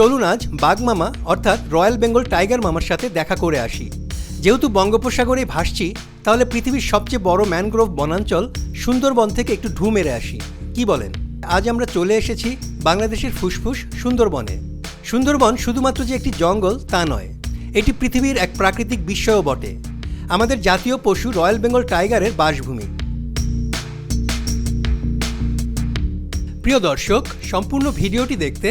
চলুন আজ বাঘ মামা, অর্থাৎ রয়্যাল বেঙ্গল টাইগার মামার সাথে দেখা করে আসি। যেহেতু বঙ্গোপসাগরে ভাসছি, তাহলে পৃথিবীর সবচেয়ে বড় ম্যানগ্রোভ বনাঞ্চল সুন্দরবন থেকে একটু ঢু মেরে আসি। কি বলেন? আজ আমরা চলে এসেছি বাংলাদেশের ফুসফুস সুন্দরবনে। সুন্দরবন শুধুমাত্র যে একটি জঙ্গল, তা নয়, এটি পৃথিবীর এক প্রাকৃতিক বিস্ময়ও বটে। আমাদের জাতীয় পশু রয়্যাল বেঙ্গল টাইগারের বাসভূমি। প্রিয় দর্শক, সম্পূর্ণ ভিডিওটি দেখতে